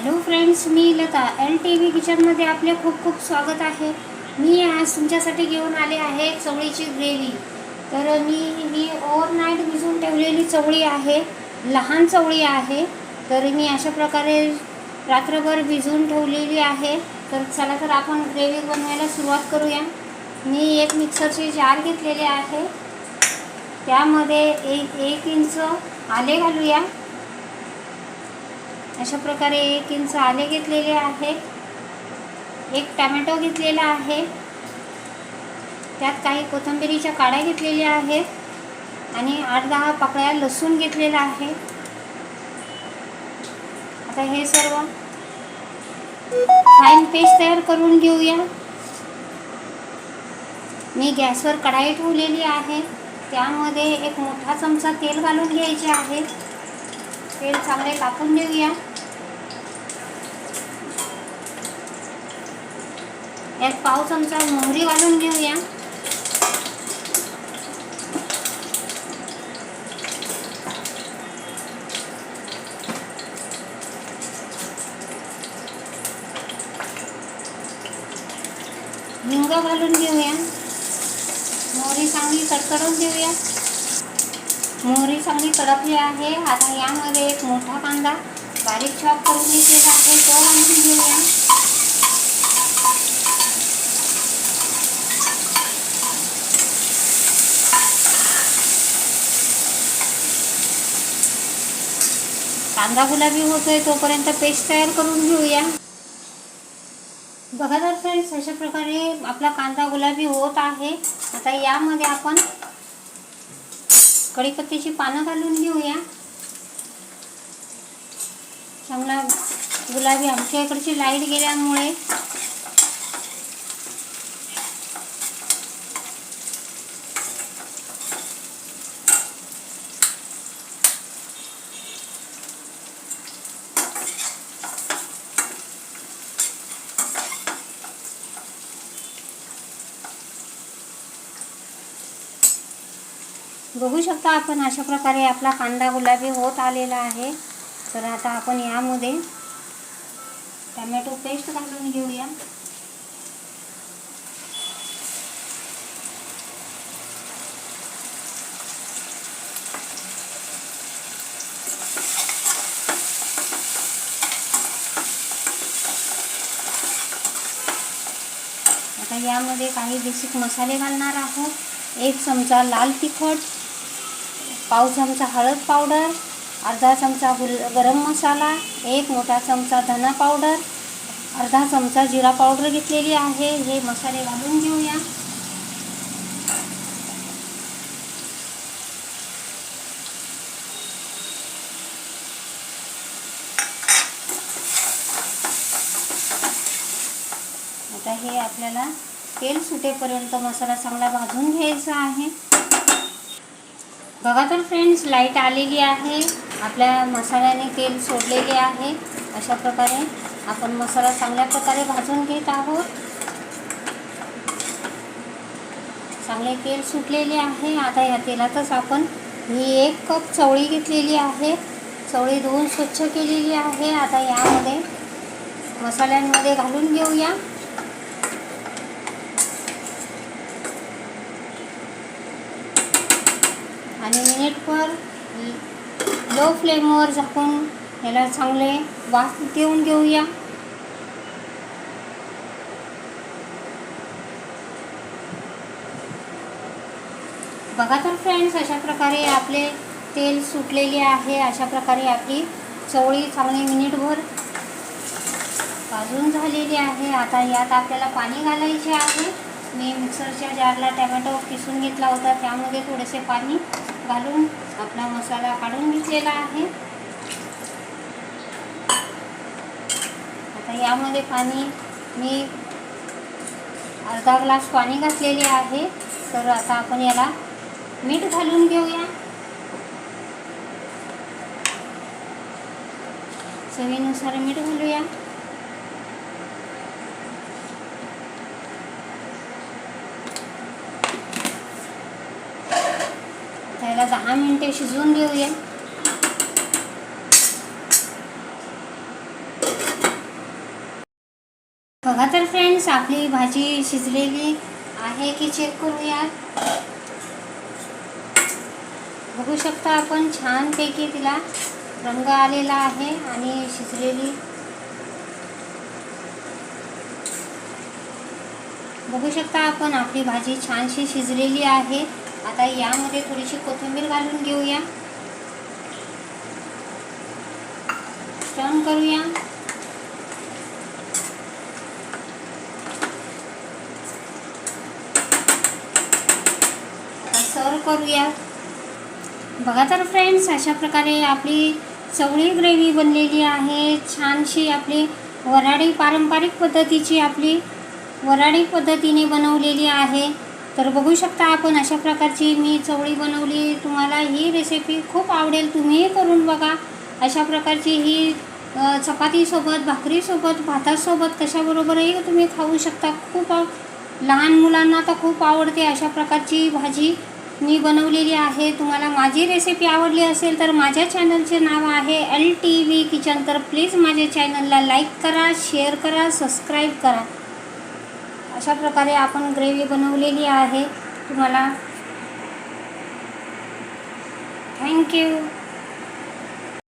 Hello friends मी Lata. L T V किचनमध्ये आपले खूप खूप स्वागत आहे. मी आज तुमच्यासाठी घेऊन आले आहे चवळीची ग्रेव्ही. तर मी ही ओव्हरनाईट भिजवून ठेवलेली चवळी आहे. लहान चवळी आहे. तर मी अशा प्रकारे रात्रभर भिजवून ठेवलेली आहे. तर चला तर आपण ग्रेव्ही बनवायला सुरुवात करूया. मी एक मिक्सरचे जार घेतलेले आहे. त्यामध्ये एक एक इंच आले घालूया. अशा प्रकारे एक इंच आले घेतलेले आहे. एक टॅमॅटो घेतलेला आहे. त्यात काही कोथिंबिरीच्या काड्या घेतलेल्या आहेत. आणि आठ दहा पाकळ्या लसूण घेतलेला आहे. आता हे सर्व फाईन पेस्ट तयार करून घेऊया. मी गॅसवर कढाई ठेवलेली आहे. त्यामध्ये एक मोठा चमचा तेल घालून घ्यायचे आहे. तेल चांगले कापून घेऊया. यात पाव चमचा मोहरी घालून घेऊया. हिंग घालून घेऊया. मोहरी चांगली कडकडून घेऊया. मोहरी चांगली कडकली आहे. आता यामध्ये एक मोठा कांदा बारीक चॉप करून घेतलेला आहे. तो घालून घेऊया. कांदा गुलाबी होतोय तोपर्यंत पेस्ट तयार करून घेऊया. बघा तर फ्रेंड्स अशा प्रकारे आपला कांदा गुलाबी होत आहे. आता यामध्ये आपण कढीपत्त्याची पानं घालून घेऊया. चांगला गुलाबी आमच्या इकडची लाइट गेल्यामुळे बघू शकता आपण अशा प्रकारे आपला कांदा गुलाबी होत आलेला आहे. तर आता आपण यामध्ये टमॅटो पेस्ट घालून घेऊया. आता यामध्ये काही बेसिक मसाले घालणार आहोत. एक चमचा लाल तिखट पाव चमचा हळद पावडर अर्धा चमचा गुल गरम मसाला एक मोठा चमचा धना पावडर अर्धा चमचा जिरा पावडर घेतलेली आहे. हे मसाले घालून घेऊया. आता हे आपल्याला तेल सुटेपर्यंत मसाला चांगला भाजून घ्यायचा आहे. बघा तर फ्रेंड्स लाइट आलेली आहे. आपल्या मसाल्याने तेल सोडलेले आहे. अशा प्रकारे आपण मसाला चांगल्या प्रकारे भाजून घेत आहोत. चांगले तेल सुटलेले आहे. आता या तेलातच आपण ही एक कप चवळी घेतलेली आहे. चवळी धुवून स्वच्छ केलेली आहे. आता यामध्ये मसाल्यांमध्ये घालून घेऊया. आणि मिनिटभर लो फ्लेमवर झाकून याला चांगले वाफ देऊन घेऊया. बघा तर फ्रेंड्स अशा प्रकारे आपले तेल सुटलेले आहे अशा प्रकारे आपली चवळी चांगली मिनिटभर भाजून झालेली आहे. आता यात आपल्याला पाणी घालायचे आहे. मी मिक्सरच्या जारला टमॅटो किसून घेतला होता त्यामध्ये थोडेसे पाणी घालून आपला मसाला काढून घेतलेला आहे. आता यामध्ये पाणी मी अर्धा ग्लास पाणी घातलेले आहे. तर आता आपण याला मीठ घालून घेऊया. चवीनुसार मीठ घालूया. त्याला दहा मिनिटे शिजवून घेऊया. बघा तर फ्रेंड्स आपली भाजी शिजलेली आहे की चेक करूया? बघू शकता आपण छानपैकी तिला रंग आलेला आहे आणि शिजलेली. बघू शकता आपण आपली भाजी छानशी शिजलेली आहे. आता यामध्ये थोडीशी कोथिंबीर घालून घेऊया. टर्न करूया. सर्व करूया. बघा तर फ्रेंड्स अशा प्रकारे आपली चवळी ग्रेव्ही बनलेली आहे. छानशी आपली वराडी पारंपरिक पद्धतीची आपली वराडी पद्धतीने बनवलेली आहे. तर बघू शकता आपण अशा प्रकारची मी चवळी बनवली. तुम्हाला ही रेसिपी खूप आवडेल. तुम्हीही करून बघा. अशा प्रकारची ही चपातीसोबत भाकरीसोबत भातासोबत कशाबरोबरही तुम्ही खाऊ शकता. खूप आव लहान मुलांना तर खूप आवडते अशा प्रकारची भाजी मी बनवलेली आहे. तुम्हाला माझी रेसिपी आवडली असेल तर माझ्या चॅनलचे नाव आहे एल टी व्ही किचन तर प्लीज माझ्या चॅनलला लाईक करा शेअर करा सबस्क्राईब करा. अशा प्रकारे आपण ग्रेव्ही बनवलेली आहे. तुम्हाला थँक्यू